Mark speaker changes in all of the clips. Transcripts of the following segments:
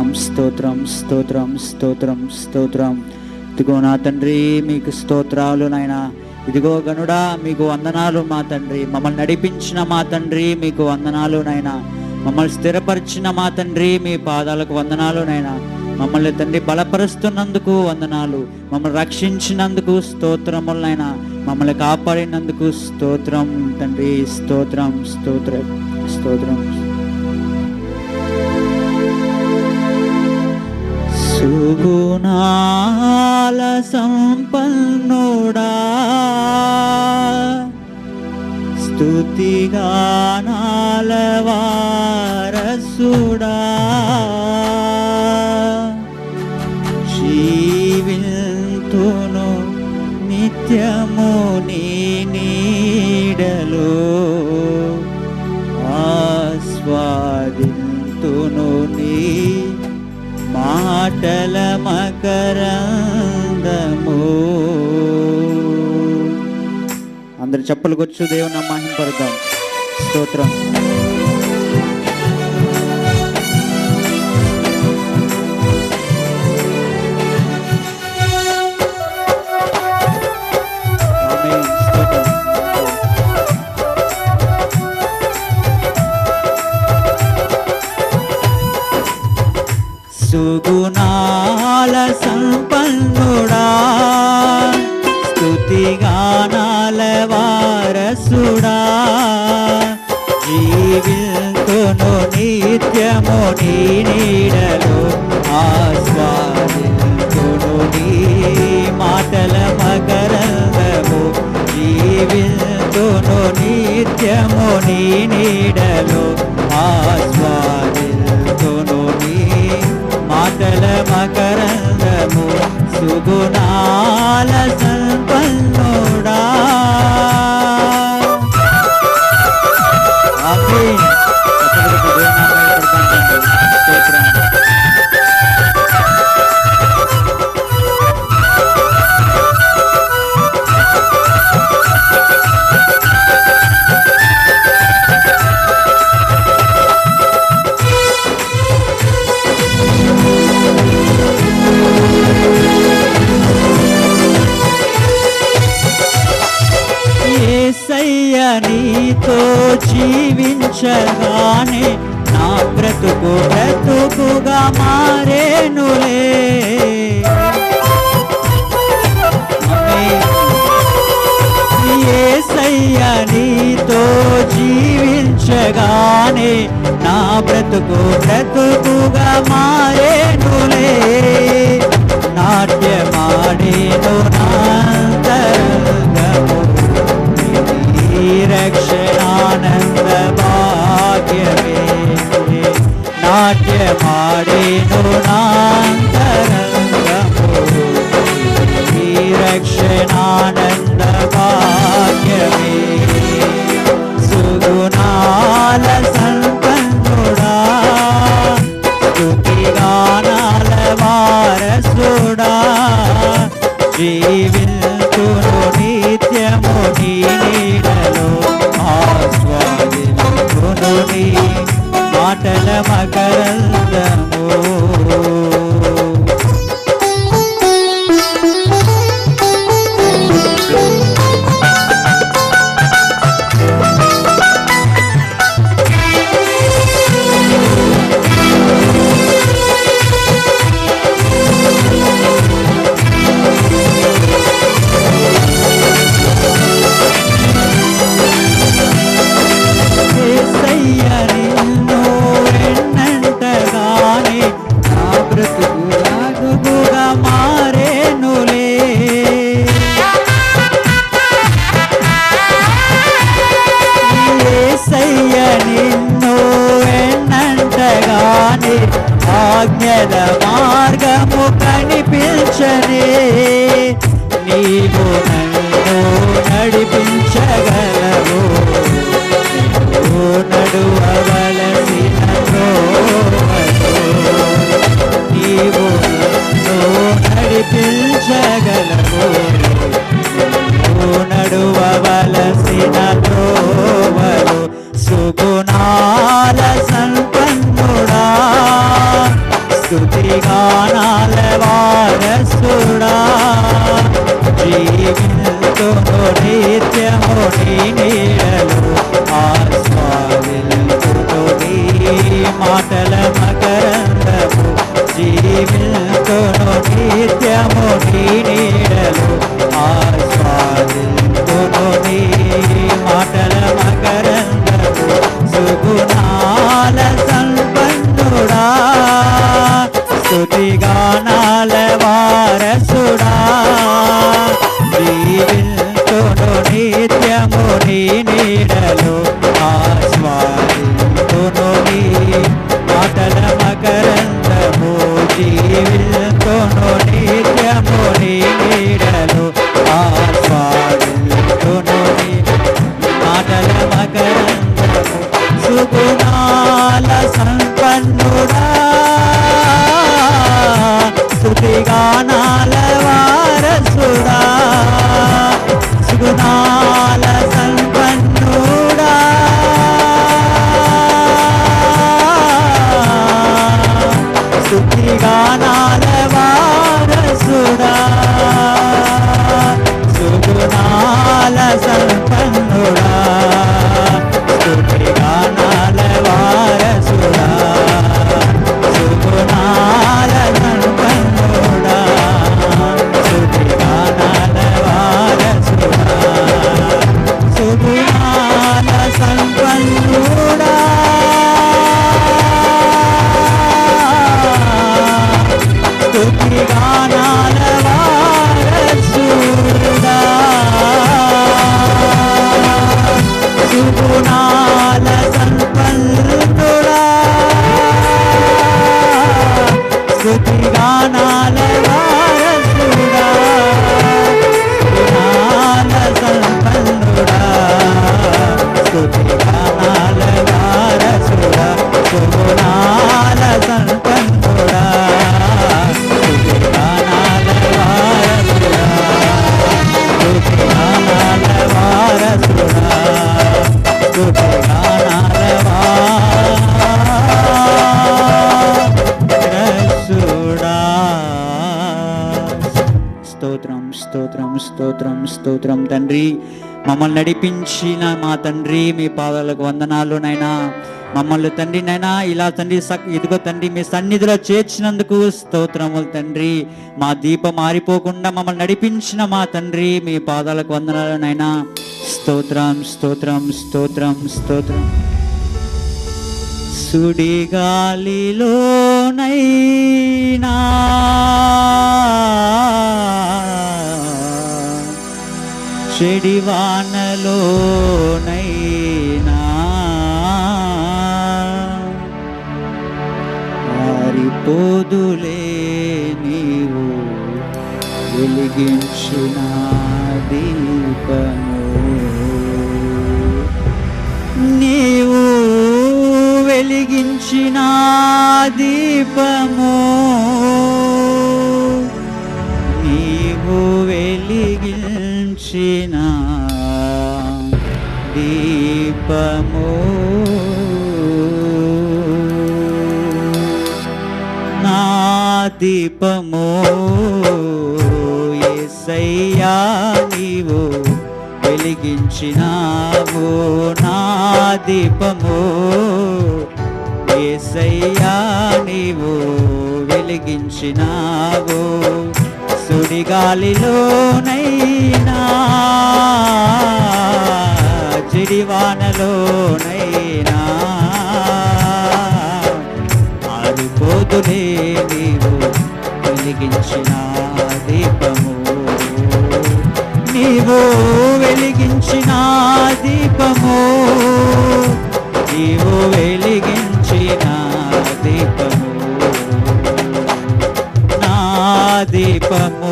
Speaker 1: స్తోత్రం స్తోత్రం స్తోత్రం స్తోత్రం స్తోత్రం. ఇదిగో నా తండ్రి మీకు స్తోత్రాలు నాయన. ఇదిగో గనుడా మీకు వందనాలు మా తండ్రి. మమ్మల్ని నడిపించిన మా తండ్రి మీకు వందనాలు నాయన. మమ్మల్ని స్థిరపరిచిన మా తండ్రి మీ పాదాలకు వందనాలు నాయన. మమ్మల్ని తండ్రి బలపరుస్తున్నందుకు వందనాలు. మమ్మల్ని రక్షించినందుకు స్తోత్రములు మమ్మల్ని కాపాడినందుకు స్తోత్రం తండ్రి. స్తోత్రం స్తోత్ర స్తోత్రం. సుగుణాల సంపన్నుడా. స్తుతిగానాల వారసుడా. జీవితును నిత్యము నీ మాటల మకరందము అందరు చెప్పులకొచ్చు దేవుని మహింపరుద్దాం స్తోత్రం. నీడలో ఆస్వాదింతును నీ మాటల మకరందము సుగుణాల మారేనులే. ఏసయ్య నీతో జీవించగానే నా బ్రతుకు బ్రతుకుగా మా నాట్యమాడేను నాంతరంగము నీ రక్షణానంద మాటల మాటలమ కరందము జీవితును నిత్యము నీ నీడలు ఆస్వాది స్తోత్రం తండ్రి. మమ్మల్ని నడిపించిన మా తండ్రి మీ పాదాలకు వందనాలు నైనా మమ్మల్ని తండ్రి నైనా ఇలా తండ్రి ఇదిగో తండ్రి మీ సన్నిధిలో చేర్చినందుకు స్తోత్రములు తండ్రి. మా దీపం మారిపోకుండా మమ్మల్ని నడిపించిన మా తండ్రి మీ పాదాలకు వందనాలు నైనా స్తోత్రం స్తోత్రం స్తోత్రం స్తోత్రం. సుడిగాలిలోనైనా చెడివానలోనైనా మారిపోదులే నీవు. వెలిగించిన దీపము నీవు వెలిగించిన దీపము నీవు వెలిగి ఉంచిన దీపము. నా దీపము యేసయ్యా నీవు వెలిగించినావు. నా దీపము యేసయ్యా నీవు వెలిగించినావు. సుడిగాలిలోనైనా చిడివానలోనైనా ఆరిపోదులే నీవు వెలిగించిన దీపము. నీవు వెలిగించిన దీపము. నీవు వెలిగించిన దీపము. నా దీపము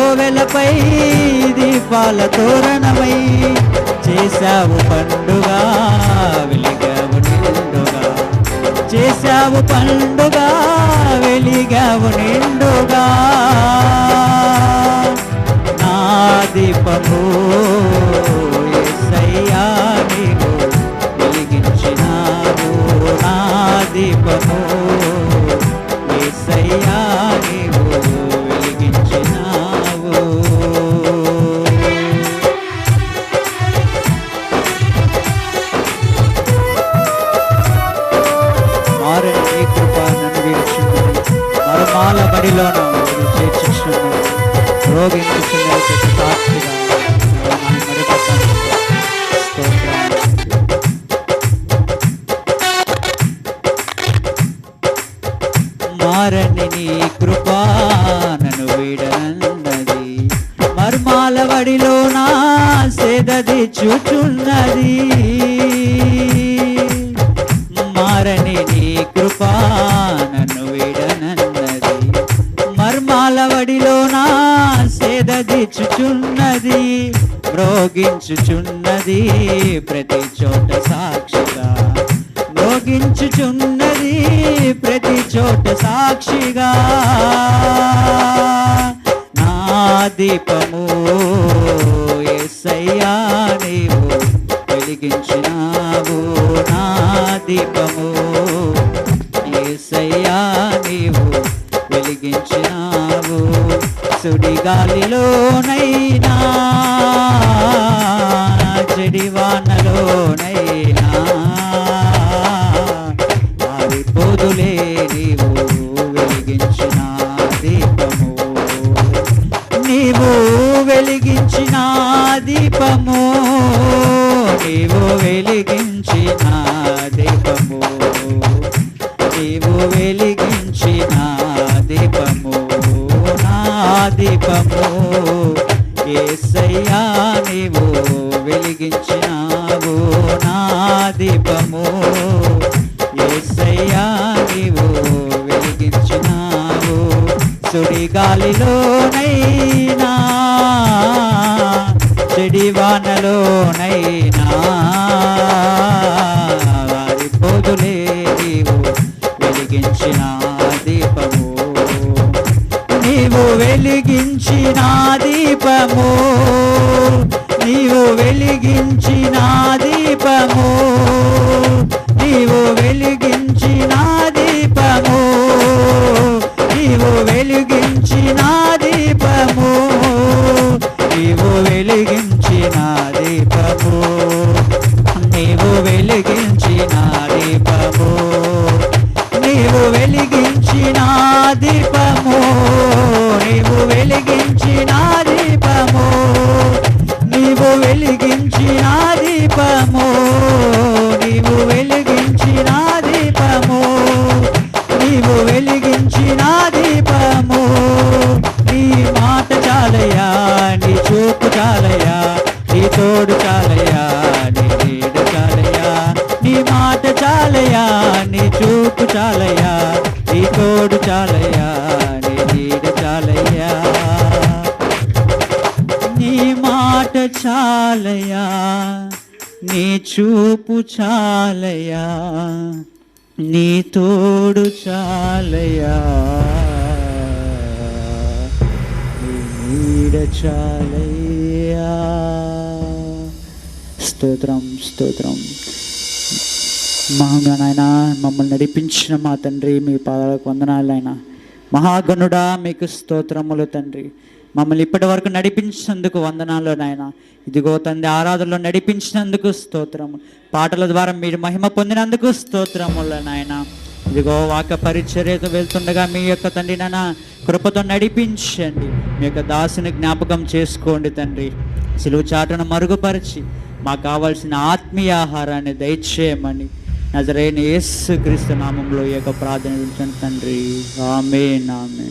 Speaker 1: కోవెలపై దీపాల తోరణమై చేశావు పండుగ వెలిగావు నిండుగా చేశావు పండుగ వెలిగావు నిండుగా నా దీపము యేసయ్యా నీవు వెలిగించినావు. నా దీపము యేసయ్యా విడనన్నది మర్మాల వడిలో నా సేదది చూచున్నది. మారని నీ కృపా నన్ను విడనన్నది మర్మాల వడిలో నా సేదది చుచున్నది. మ్రోగించుచున్నది ప్రతి చోట సాక్షిగా. మ్రోగించుచున్నది ప్రతి చోట సాక్షిగా. దీపము. ఎస్సయ్యా నీవు వెలిగించినావు నా దీపము. ఏసయ్యా నీవు వెలిగించినావు. సుడిగాలిలోనై సుడి గాలిలోనైనా చెడి వానలోనైనా వారి పోదులే నీవు వెలిగించిన దీపము. నీవు వెలిగించిన దీపము. నీవు వెలిగించిన దీపము. నీవు వెలిగించిన నీ తోడు చాలయా నీడ చాలయ్యా. స్తోత్రం స్తోత్రం. మహంగా నాయన మమ్మల్ని నడిపించిన మా తండ్రి మీ పాదాలకు వందనాలు ఆయన మహాగణుడా మీకు స్తోత్రములు తండ్రి. మమ్మల్ని ఇప్పటి వరకు నడిపించినందుకు వందనాలు నాయన. ఇదిగో తండ్రి ఆరాధనలో నడిపించినందుకు స్తోత్రము. పాటల ద్వారా మీరు మహిమ పొందినందుకు స్తోత్రములు నాయన. ఇదిగో వాక పరిచర్యతో వెళ్తుండగా మీ యొక్క తండ్రి నాన్న కృపతో నడిపించండి. మీ యొక్క దాసుని జ్ఞాపకం చేసుకోండి తండ్రి. సిలువు చాటును మరుగుపరిచి మాకు కావాల్సిన ఆత్మీయ ఆహారాన్ని దయచేయమని నజరైన యేసు క్రీస్తు నామంలో ఈ యొక్క ప్రార్థన తండ్రి. ఆమె నామే